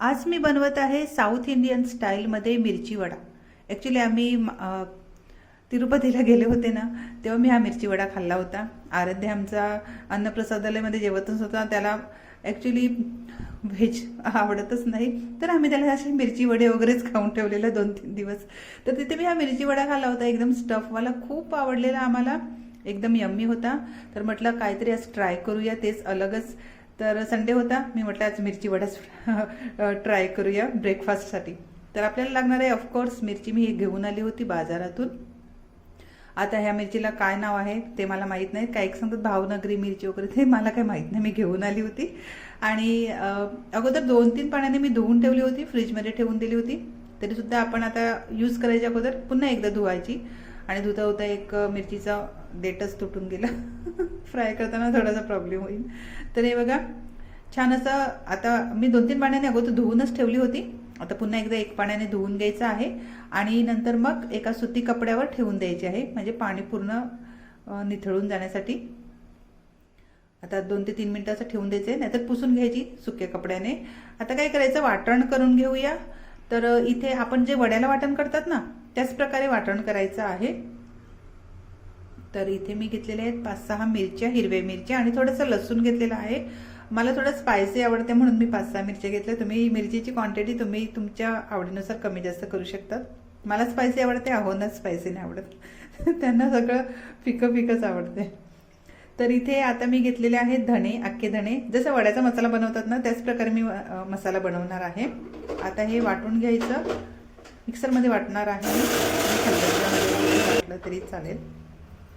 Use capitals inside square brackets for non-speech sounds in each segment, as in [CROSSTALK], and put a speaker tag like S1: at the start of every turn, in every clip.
S1: आज मी बनवत आहे साऊथ इंडियन स्टाईलमध्ये मिरची वडा. ॲक्च्युली आम्ही तिरुपतीला गेले होते ना तेव्हा मी हा मिरची वडा खाल्ला होता. आराध्य आमचा अन्नप्रसादालयमध्ये जेवतच होता. त्याला ॲक्च्युली व्हेज आवडतच नाही. तर आम्ही त्याला असे मिरची वडे वगैरेच खाऊन ठेवलेलं दोन तीन दिवस. तर तिथे मी हा मिरची वडा खाल्ला होता. एकदम स्टफवाला खूप आवडलेला आम्हाला. एकदम यम्मी होता. तर म्हटलं काहीतरी आज ट्राय करूया. तेच अलगच तर संडे होता. मी म्हटलं आज मिरची वडाच [LAUGHS] ट्राय करूया ब्रेकफास्टसाठी. तर आपल्याला लागणार आहे ऑफकोर्स मिरची मी घेऊन आली होती बाजारातून. आता ह्या मिरचीला काय नाव आहे ते मला माहीत नाही. काय एक सांगतात भावनगरी मिरची वगैरे ते मला काही माहीत नाही. मी घेऊन आली होती. आणि अगोदर दोन तीन पाण्याने मी धुवून ठेवली होती फ्रीजमध्ये ठेवून दिली होती. तरीसुद्धा आपण आता यूज करायच्या अगोदर पुन्हा एकदा धुवायची. आणि धुता होता एक मिरचीचा देठच तुटून गेला. फ्राय [LAUGHS] करताना थोडासा प्रॉब्लेम होईल. तर हे बघा छान असं आता मी दोन तीन पाण्याने अगोदर धुवूनच ठेवली होती. आता पुन्हा एकदा एक पाण्याने धुवून घ्यायचं आहे. आणि नंतर मग एका सुती कपड्यावर ठेवून द्यायचे आहे. म्हणजे पाणी पूर्ण निथळून जाण्यासाठी. आता दोन ते तीन मिनिटं असं ठेवून द्यायचे. नाहीतर पुसून घ्यायची सुक्या कपड्याने. आता काय करायचं? वाटण करून घेऊया. तर इथे आपण जे वड्याला वाटण करतात ना त्याच प्रकारे वाटण करायचं आहे. तर इथे मी घेतलेले आहेत पाच सहा मिरच्या हिरव्या मिरच्या आणि थोडंसं लसूण घेतलेलं आहे. मला थोडं स्पायसी आवडते म्हणून मी पाच सहा मिरच्या घेतल्या. तुम्ही मिरचीची क्वांटिटी तुम्ही तुमच्या आवडीनुसार कमी जास्त करू शकतात. मला स्पायसी आवडते आहोंना स्पायसी नाही आवडत. [LAUGHS] त्यांना सगळं फिकं फिकंच आवडते. तर इथे आता मी घेतलेले आहेत धणे अख्खे धणे. जसं वड्याचा मसाला बनवतात ना त्याच प्रकारे मी मसाला बनवणार आहे. आता हे वाटून घ्यायचं. मिक्सरमध्ये वाटणार आहे. वाटलं तरी चालेल.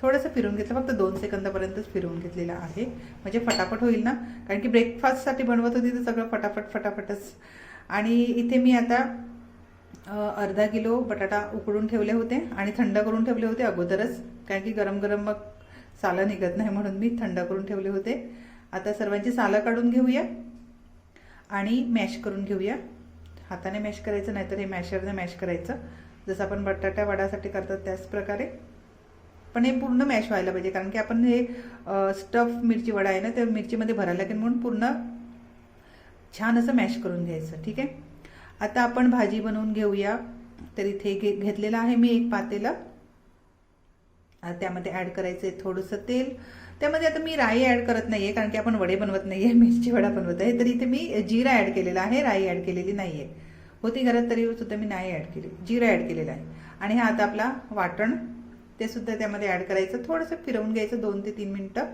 S1: थोडंसं फिरून घेतलं. फक्त दोन सेकंदापर्यंतच फिरून घेतलेलं आहे. म्हणजे फटाफट होईल ना? कारण की ब्रेकफास्टसाठी बनवत होती तर सगळं फटाफट फटाफटच. आणि इथे मी आता अर्धा किलो बटाटा उकडून ठेवले होते आणि थंड करून ठेवले होते अगोदरच. कारण की गरम गरम मग सालं निघत नाही म्हणून मी थंड करून ठेवले होते. आता सर्वांची सालं काढून घेऊया आणि मॅश करून घेऊया. हाताने मॅश करायचं नाहीतर हे मॅशरने मॅश करायचं. जसं आपण बटाट्या वडासाठी करतात त्याच प्रकारे. पण हे पूर्ण मॅश व्हायला पाहिजे कारण की आपण हे स्टफ मिरची वडा आहे ना त्या मिरचीमध्ये भरायला लागेल म्हणून पूर्ण छान असं मॅश करून घ्यायचं ठीक आहे? आता आपण भाजी बनवून घेऊया. तर इथे घे घेतलेलं आहे मी एक पातेलं. त्यामध्ये ॲड करायचं आहे थोडंसं तेल. त्यामध्ये आता मी राई ॲड करत नाही आहे कारण की आपण वडे बनवत नाही आहे मिरची वडा बनवत आहे. तर इथे मी जिरा ॲड केलेला आहे राई ॲड केलेली नाही आहे होती घरात तरी सुद्धा मी नाही ॲड केली. जिरा ॲड केलेला आहे. आणि हा आता आपला वाटण ते सुद्धा त्यामध्ये ॲड करायचं. थोडंसं फिरवून घ्यायचं दोन ते तीन मिनटं.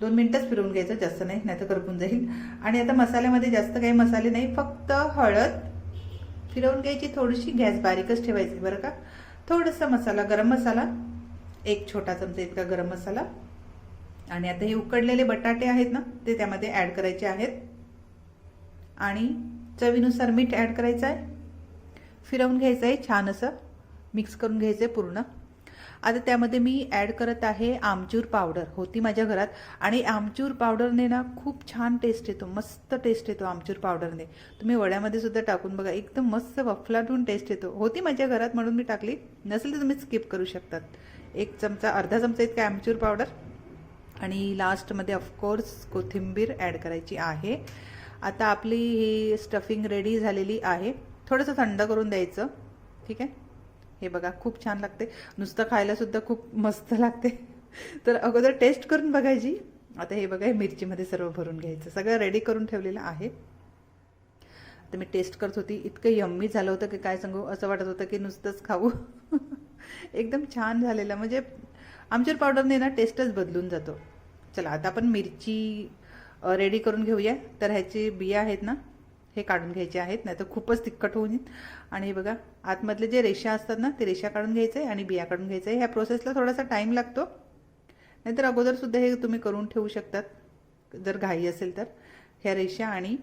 S1: दोन मिनटंच फिरवून घ्यायचं जास्त नाही नाही तर करपून जाईल. आणि आता मसाल्यामध्ये जास्त काही मसाले नाही फक्त हळद फिरवून घ्यायची थोडीशी गॅस बारीकच ठेवायची बरं का? थोडासा मसाला गरम मसाला एक छोटा चमचा इतका गरम मसाला. आणि आता हे उकडलेले बटाटे आहेत ना ते त्यामध्ये ॲड करायचे आहेत. आणि चवीनुसार मीठ ॲड करायचं आहे. फिरवून घ्यायचं आहे छान असं. मिक्स करून घ्यायचं आहे पूर्ण. आता त्यामध्ये मी ॲड करत आहे आमचूर पावडर होती माझ्या घरात. आणि आमचूर पावडरने ना खूप छान टेस्ट येतो. मस्त टेस्ट येतो आमचूर पावडरने तुम्ही वड्यामध्ये सुद्धा टाकून बघा. एकदम मस्त वफलाटून टेस्ट येतो. होती माझ्या घरात म्हणून मी टाकली. नसेल तर तुम्ही स्किप करू शकतात. एक चमचा अर्धा चमचा इतका आमचूर पावडर आणि लास्टमध्ये ऑफकोर्स कोथिंबीर ॲड करायची आहे. आता आपली ही स्टफिंग रेडी झालेली आहे. थोडंसं थंड करून द्यायचं. ठीक आहे? हे बघा खूप छान लागते. नुसतं खायला सुद्धा खूप मस्त लागते. [LAUGHS] तर अगोदर टेस्ट करून बघायची. आता हे बघा हे मिरचीमध्ये सर्व भरून घ्यायचं. सगळं रेडी करून ठेवलेलं आहे. तर मी टेस्ट करत होती. इतकं यम्मी झालं होतं की काय सांगू? असं वाटत होतं की नुसतंच खाऊ. [LAUGHS] एकदम छान झालेलं. म्हणजे आमचूर पावडरने ना टेस्टच बदलून जातो. चला आता आपण मिरची रेडी करून घेऊया. तर ह्याची बिया आहेत ना हे काढून घ्यायचे आहेत. नाही तर खूपच तिखट होऊन येईल. आणि हे बघा आतमधले जे रेषा असतात ना ते रेषा काढून घ्यायचं आहे आणि बिया काढून घ्यायचं. आहे ह्या प्रोसेसला थोडासा टाईम लागतो. नाहीतर अगोदरसुद्धा हे तुम्ही करून ठेवू शकतात. जर घाई असेल तर. ह्या रेषा आणि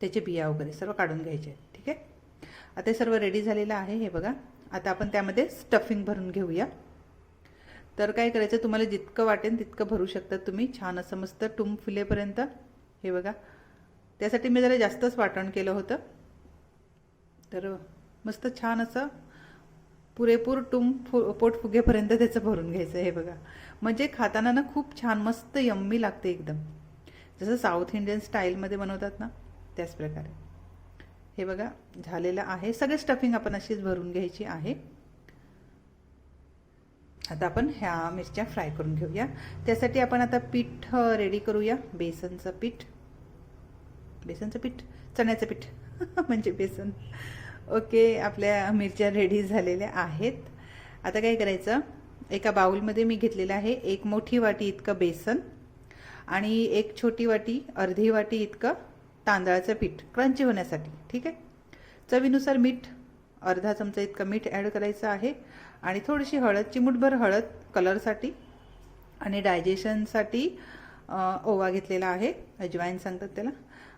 S1: त्याचे बिया वगैरे सर्व काढून घ्यायचे आहेत. ठीक आहे? आता सर्व रेडी झालेलं आहे हे बघा. आता आपण त्यामध्ये स्टफिंग भरून घेऊया. तर काय करायचं तुम्हाला जितकं वाटेल तितकं भरू शकतात तुम्ही. छान असं मस्त टुम फुलेपर्यंत. हे बघा. त्यासाठी मी जरा जास्तच वाटण केलं होतं. तर मस्त छान असं पुरेपूर टुम फु पोट फुगेपर्यंत त्याचं भरून घ्यायचं हे बघा. म्हणजे खाताना ना खूप छान मस्त यम्मी लागते एकदम. जसं साऊथ इंडियन स्टाईलमध्ये बनवतात ना त्याच प्रकारे. हे बघा झालेलं आहे. सगळे स्टफिंग आपण अशीच भरून घ्यायची आहे. आता आपण ह्या मिरच्या फ्राय करून घेऊया. त्यासाठी आपण आता पीठ रेडी करूया. बेसनचं पीठ. बेसनचं पीठ? चण्याचं पीठ. [LAUGHS] म्हणजे बेसन. ओके आपल्या मिरच्या रेडी झालेल्या आहेत. आता काय करायचं? एका बाउलमध्ये मी घेतलेलं आहे एक मोठी वाटी इतकं बेसन आणि एक छोटी वाटी अर्धी वाटी इतकं तांदळाचं पीठ क्रंची होण्यासाठी. ठीक आहे? चवीनुसार मीठ अर्धा चमचा इतकं मीठ ॲड करायचं आहे. आणि थोडीशी हळद चिमूटभर हळद कलरसाठी आणि डायजेशनसाठी ओवा घेतलेला आहे. अजवाईन सांगतात त्याला.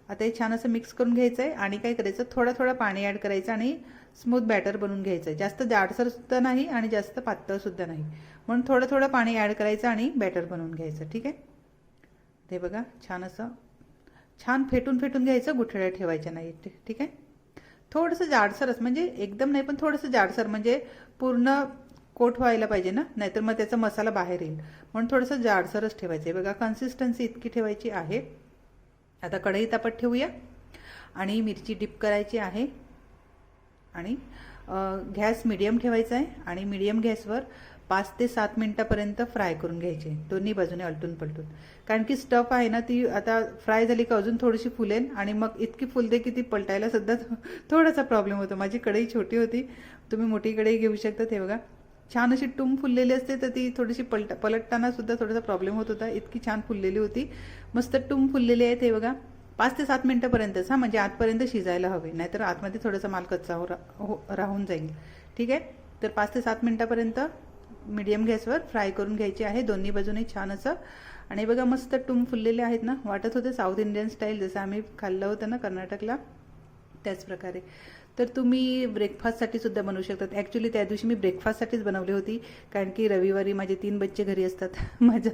S1: आता हे छान असं मिक्स करून घ्यायचं आहे आणि काय करायचं थोडं थोडं पाणी ॲड करायचं आणि स्मूथ बॅटर बनवून घ्यायचं आहे जास्त जाडसरसुद्धा नाही आणि जास्त पातळसुद्धा नाही. म्हणून थोडं थोडं पाणी ॲड करायचं आणि बॅटर बनवून घ्यायचं ठीक आहे? ते बघा छान असं छान फेटून फेटून घ्यायचं गुठळ्या ठेवायच्या नाही ठीक आहे? थोडंसं जाडसरच म्हणजे एकदम नाही पण थोडंसं जाडसर म्हणजे पूर्ण कोट व्हायला पाहिजे ना? नाहीतर मग त्याचा मसाला बाहेर येईल. म्हणून थोडंसं जाडसरच ठेवायचं. आहे बघा कन्सिस्टन्सी इतकी ठेवायची आहे. आता कढई तापत ठेवूया. आणि मिरची डिप करायची आहे. आणि गॅस मिडियम ठेवायचा आहे. आणि मिडियम गॅसवर पाच ते सात मिनटापर्यंत फ्राय करून घ्यायचे. दोन्ही बाजूने अलटून पलटून. कारण की स्टफ आहे ना ती आता फ्राय झाली का अजून थोडीशी फुलेल आणि मग इतकी फुलते की ती पलटायला सुद्धा [LAUGHS] थोडासा प्रॉब्लेम होतो. माझी कढई छोटी होती. तुम्ही मोठी कढई घेऊ शकता ते बघा. छान अशी टुम फुललेली असते तर ती थोडीशी पलट पलटताना सुद्धा थोडासा प्रॉब्लेम होत होता. इतकी छान फुललेली होती. मस्त टुम फुललेली आहे ते बघा. पाच ते सात मिनटापर्यंतच हा म्हणजे आतपर्यंत शिजायला हवे. नाहीतर आतमध्ये थोडासा माल कच्चा हो हो राहून जाईल. ठीक आहे? तर पाच ते सात मिनटापर्यंत मीडियम गॅसवर फ्राय करून घ्यायचे आहे. दोन्ही बाजूने छान असं. आणि बघा मस्त टूम फुललेले आहेत ना? वाटत होते साऊथ इंडियन स्टाईल जसं आम्ही खाल्लं होतं ना कर्नाटकला त्याचप्रकारे तर तुम्ही ब्रेकफास्टसाठी सुद्धा बनवू शकतात. ॲक्च्युली त्या दिवशी मी ब्रेकफास्टसाठीच बनवली होती. कारण की रविवारी माझे तीन बच्चे घरी असतात. [LAUGHS] माझ्या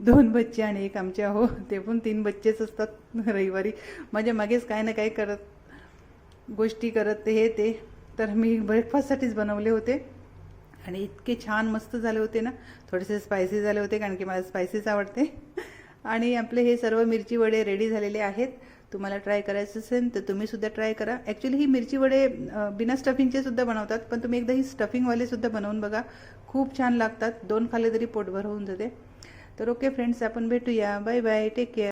S1: दोन बच्चे आणि एक आमच्या हो ते पण तीन बच्चेच असतात रविवारी. माझ्या मागेच काय ना काय करत गोष्टी करत हे ते. तर मी ब्रेकफास्टसाठीच बनवले होते. आणि इतके छान मस्त झाले होते ना. थोडेसे स्पायसी झाले होते कारण की मला स्पायसीच आवडते. [LAUGHS] आणि आपले हे सर्व मिरची वडे रेडी झालेले आहेत. तुम्हाला ट्राय करायचं असेल तर तुम्ही सुद्धा ट्राय करा. ॲक्च्युली ही मिरची वडे बिना स्टफिंगचे सुद्धा बनवतात पण तुम्ही एकदा ही स्टफिंगवाले सुद्धा बनवून बघा. खूप छान लागतात. दोन खाले तरी पोटभर होऊन जाते. तर ओके फ्रेंड्स आपण भेटूया. Bye bye take care